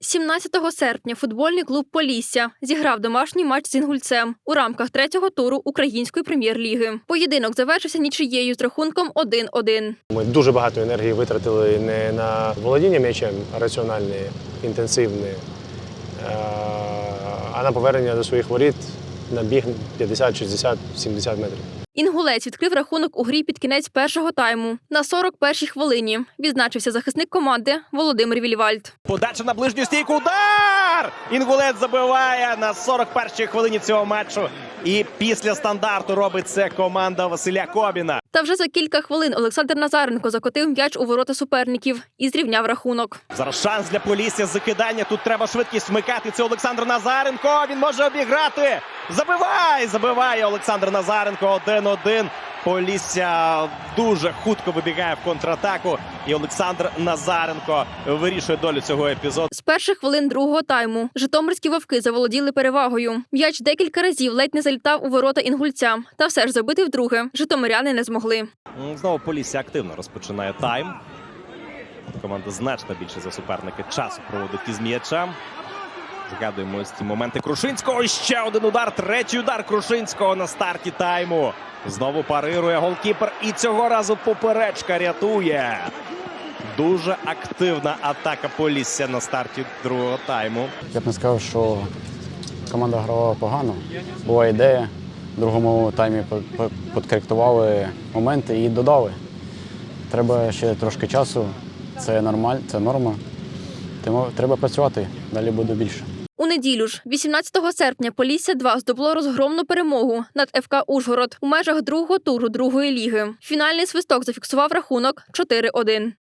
17 серпня футбольний клуб Полісся зіграв домашній матч з інгульцем у рамках третього туру української прем'єр-ліги. Поєдинок завершився нічиєю з рахунком 1-1. Ми дуже багато енергії витратили не на володіння м'ячем раціональне, інтенсивне, а на повернення до своїх воріт на біг 50, 60, 70 метрів. Інгулець відкрив рахунок у грі під кінець першого тайму. На 41-й хвилині відзначився захисник команди Володимир Вільвальд. Подача на ближню стійку. Удар! Інгулець забиває на 41-й хвилині цього матчу. І після стандарту робить це команда Василя Кобіна. Та вже за кілька хвилин Олександр Назаренко закотив м'яч у ворота суперників і зрівняв рахунок. Зараз шанс для Полісся закидання. Тут треба швидкість вмикати. Це Олександр Назаренко. Він може обіграти. Забивай! Забиває Олександр Назаренко 1-1. Полісся дуже хутко вибігає в контратаку. І Олександр Назаренко вирішує долю цього епізоду. З перших хвилин другого тайму житомирські вовки заволоділи перевагою. М'яч декілька разів ледь не залітав у ворота інгульця, та все ж забити вдруге житомиряни не змогли. Знову Полісся активно розпочинає тайм. Команда значно більше за суперники часу проводить із м'ячем. Згадуємо ось ці моменти Крушинського. Ще один удар. Третій удар Крушинського на старті тайму. Знову парирує голкіпер. І цього разу поперечка рятує. Дуже активна атака Полісся на старті другого тайму. Я б не сказав, що команда грала погано. Була ідея. В другому таймі підкоректували моменти і додали. Треба ще трошки часу. Це нормаль, це норма. Треба працювати, далі буде більше. У неділю ж, 18 серпня, Полісся 2 здобуло розгромну перемогу над ФК Ужгород у межах другого туру другої ліги. Фінальний свисток зафіксував рахунок 4-1.